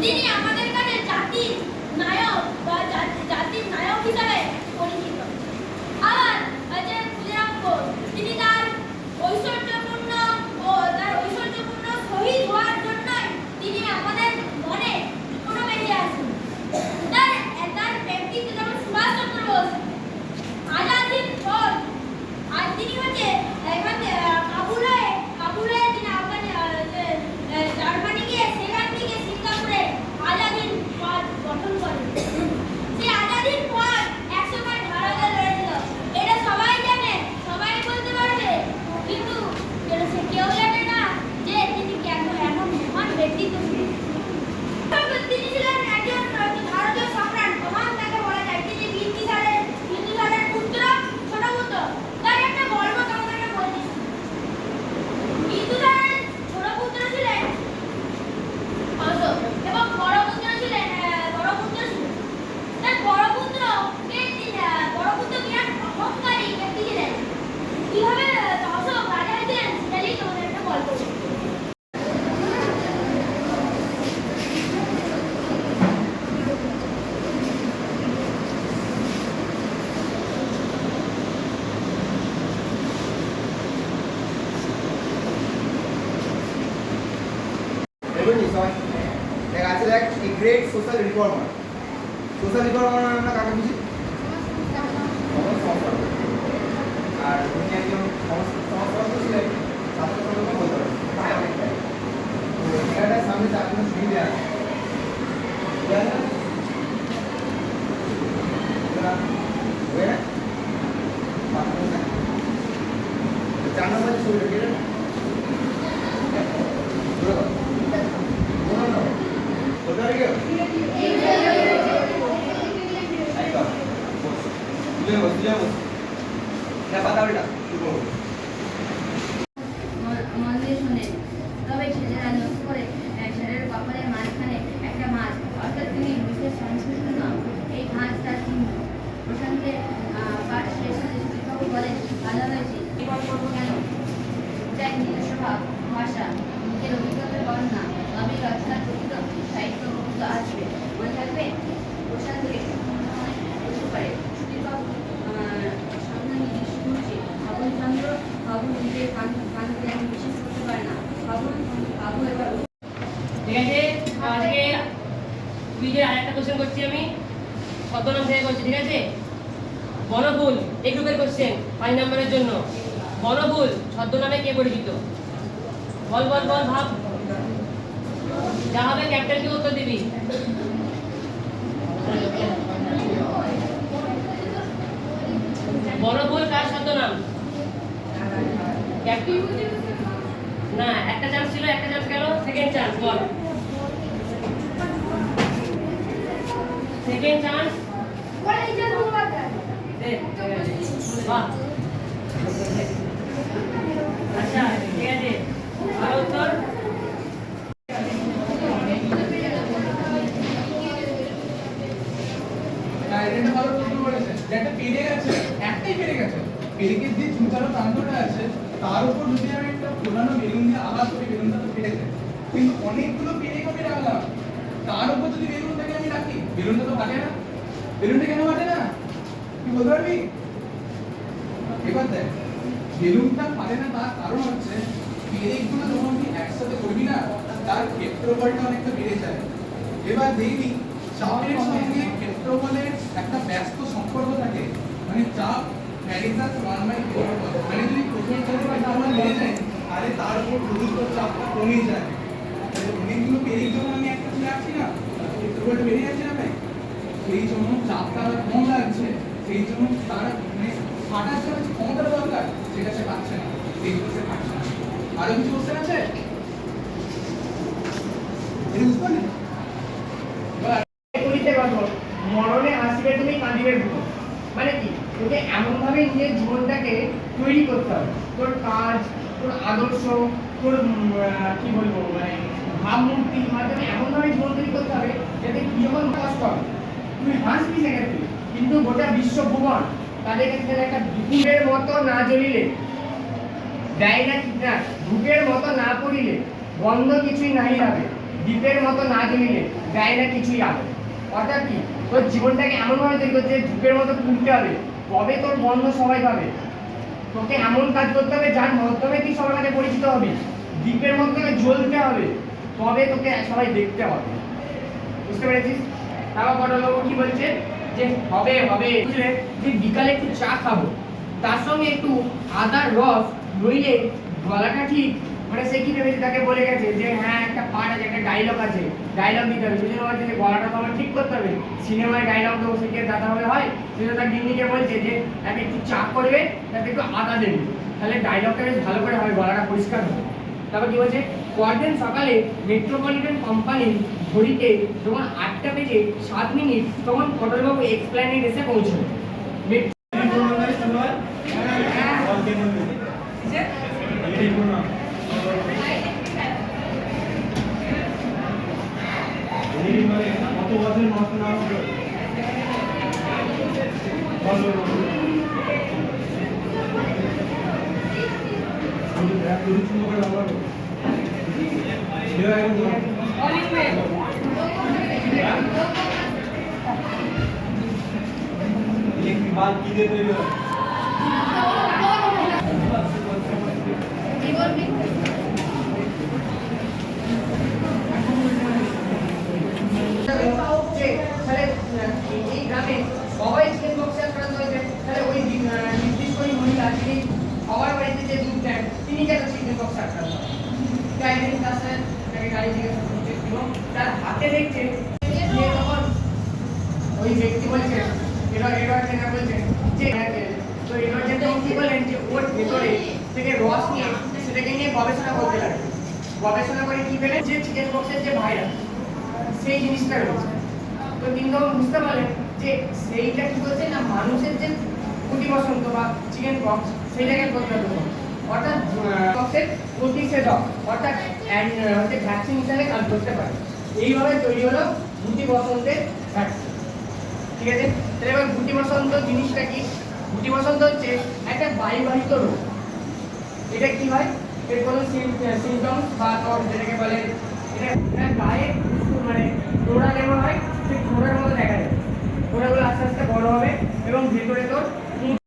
তিনি আমাদের কাছে জাতির নায়ক বা জাতি- জাতির নায়ক হিসাবে পরিচিত আবার আছে ক্ষুদিরাম বোস তিনি তার ঐশ্বর্যপূর্ণ ও তার ঐশ্বর্যপূর্ণ শহীদ হওয়ার জন্যই তিনি আমাদের মনে কোনো বেঁচে আসেন তার তার ব্যক্তিত্ব যেমন সুভাষচন্দ্র বোস আজাদির পর আর তিনি হচ্ছে এখান থেকে, আহ, কাবুল হয়ে কাবুল হয়ে তিনি আফগানি আহ, যে, আহ, জার্মানি গিয়ে সেখান থেকে সিঙ্গাপুরে আজাদির পদ গঠন করেন সেই আজাদির পর একসময় ভারতে লড়েছিল এটা সবাই জানে সবাই বলতে পারবে কিন্তু এটা সে কেউ জানে না যে তিনি কেন এমন মহান ব্যক্তিত্ব ছিলেন তিনি ছিলেন একজন ভারতীয় সম্রাট মহান তাকে বলা যায় তিনি বিন্দুসারের বিন্দুসারের পুত্র ছোট পুত্র তার একটা গল্প তোমাদেরকে বলছি বিন্দুসারের ছোট পুত্র ছিলেন অশোক এবং বড় পুত্র ছিলেন আহ, বড় পুত্র ছিলেন তার বড় পুত্র বড় পুত্র বিরাট অহংকারী ব্যক্তি ছিলেন কীভাবে আহ, অশোক রাজা হয়েছিলেন সেটা নিয়ে তোমাদের একটা গল্প বলছি। বুঝলি সবাই দেখ আছে দেখ a great social reformer social reformer আমরা কাকে বুঝি। আর উনি একজন সমাজ সংস্কারক ছিলেন ছাত্র সংগঠন বলতে পারেন প্রায় অনেকটাই তো এখানটায় সামনে চারজন সুবিধা আছে। চার নম্বর ছবিটা এই মাছ তার চিহ্ন প্রশান্তের আহ, পাঠ ভালো হয়েছে এবার ভাষা নিজের অভিজ্ঞতার বর্ণনা তবে রচনা প্রকৃত সাহিত্য মুক্ত আসবে মনে থাকবে প্রশান্তকে বুঝতে পারে শিক্ষক সন্ধানী দৃষ্টিভঙ্গি ভবনচন্দ্র ভবন নিজের কান কান জ্ঞান বিশেষ করতে পারে না ভবন বাবু এবার ঠিক আছে? আজকে কুইজের আরেকটা কোশ্চেন করছি আমি। ছদ্মনাম থেকে করছি ঠিক আছে বনফুল এই গ্রুপের কোশ্চেন। পাঁচ নম্বরের জন্য বনফুল ছদ্মনামে কে পরিচিত? বল বল বল, ভাব। যা হবে ক্যাপ্টেনকে উত্তর দিবি। বনফুল কার ছদ্মনাম? ক্যাপ্টেন না একটা চান্স ছিল একটা চান্স গেল সেকেন্ড চান্স বল। সেকেন্ড আচ্ছা ঠিক আছে। ভালো উত্তর একটা পেরে গেছে, একটাই পেরে গেছে। পেরেকের যে চুচালো প্রান্তটা আছে, তার উপর যদি আমি একটা পুরানো বেলুন দিয়ে আঘাত করি, বেলুনটা তো ফেটে যায়। কিন্তু অনেকগুলো পেরেক আমি রাখলাম। তার উপর যদি বেলুনটাকে আমি রাখি, বেলুনটা তো ফাটে না। বেলুনটা কেন ফাটে না? কি বলতে পারবি? এবার দেখ, বেলুনটা ফাটে না তার কারণ হচ্ছে পেরেকগুলো যখন তুই একসাথে করবি না তার ক্ষেত্রফলটা অনেকটা বেড়ে যায় এবার দেখবি চাপের সঙ্গে ক্ষেত্রফলের একটা ব্যস্ত সম্পর্ক থাকে মানে চাপ মানে না? না সেই জন্য চাপটা কম লাগছে। সেই জন্য তার মানে ফাটার যে দরকার না। সেই জন্য সে না। আরও কিছু কোশ্চেন আছে এটা বুঝতে পারলি এবার করিতে পারব মরণে আসিবে তুমি কাঁদিবে ভুলো মানে কি তোকে এমনভাবে নিজের জীবনটাকে তৈরি করতে হবে। তোর কাজ, তোর আদর্শ, তোর কি বলব মানে ভাবমূর্তির মাধ্যমে এমনভাবে জীবন তৈরি করতে হবে যাতে কি যখন কষ্ট হবে তুই হাসবি সেক্ষেত্রে কিন্তু গোটা বিশ্ব ভুবন তাদের ক্ষেত্রে একটা দুপুরের মতো না জ্বলিলে, দেয় না বুকের মতো না পড়িলে, বন্ধ কিছুই নাহি হবে দ্বীপের মতো না জ্বলিলে, দেয় না কিছুই আলো অর্থাৎ কি? তোর জীবনটাকে এমনভাবে তৈরি করছে দ্বীপের মতো খুলতে হবে। তবে তোর বন্ধ সবাই পাবে? তোকে এমন কাজ করতে হবে, যার মাধ্যমে তুই সবার কাছে পরিচিত হবি। দ্বীপের তোকে জ্বলতে হবে, তবে তোকে সবাই দেখতে হবে। বুঝতে পেরেছিস? তারপর বড়বাবু কি বলছে? যে হবে হবে। বুঝলে? যে বিকালে একটু চা খাব, তার সঙ্গে একটু আদার রস নইলে গলাটা ঠিক মানে সে কি ভেবেছে? তাকে বলে গেছে যে হ্যাঁ একটা পার্ট আছে একটা ডায়লগ আছে। ডায়লগ দিতে হবে। সেজন্য বলছে যে গলাটা তো আমার ঠিক করতে হবে সিনেমায় ডায়লগ দেবো সেটা দাদা হলে হয়। সেজন্য তার গিন্নিকে বলছে যে তাকে একটু চা করবে তাতে একটু আদা দেবে। তাহলে ডায়লগটা বেশ ভালো করে হবে গলাটা পরিষ্কার হবে। তারপর কি বলছে? পরদিন সকালে মেট্রোপলিটন কোম্পানির ঘড়িতে যখন আটটা বেজে সাত মিনিট তখন পটলবাবু এক্সপ্ল্যানেট এসে পৌঁছলো। মেট- কত বছর নষ্ট না হলো বলো ইলেকট্রিক বাল্ব কি দিয়ে তৈরি হয় কি বলবি যে তাহলে এই- এই গ্রামে সবাই চিকেন বক্সে আক্রান্ত হয়েছে তাহলে ওই নির্দিষ্ট ওই মহিলা যিনি সবার বাড়িতে যে দুধ দেন, তিনি কেন চিকেন আক্রান্ত গাড়ি তার হাতে দেখছে যে তখন ওই ব্যক্তি বলছে বলছে যে, তো বলেন যে ওর ভেতরে থেকে রস নিয়ে সেটাকে নিয়ে গবেষণা করতে লাগে। গবেষণা করে কি পেলেন? যে চিকেন বক্সের যে ভাইরাস সেই জিনিসটা রয়েছে। তো তিনি তখন বুঝতে পারলেন যে সেইটা কি বলছে না মানুষের যে প্রতি বসন্ত বা চিকেন পক্স সেইটাকে প্রতিরোধ অর্থাৎ পক্সের প্রতিষেধক অর্থাৎ হচ্ছে ভ্যাকসিন হিসাবে কাজ করতে পারে। এইভাবে তৈরি হলো গুটি বসন্তের ভ্যাকসিন ঠিক আছে? তাহলে এবার গুটি বসন্ত জিনিসটা কি? গুটি বসন্ত হচ্ছে একটা বায়ুবাহিত রোগ। এটা কি হয়? এর কোনো সিমটমস বা তোর যেটাকে বলে এটা গায়ে মানে ফোড়া যেমন হয় সেই ফোড়ার মতো দেখা যায়। ফোড়াগুলো আস্তে আস্তে বড় হবে এবং ভেতরে তোর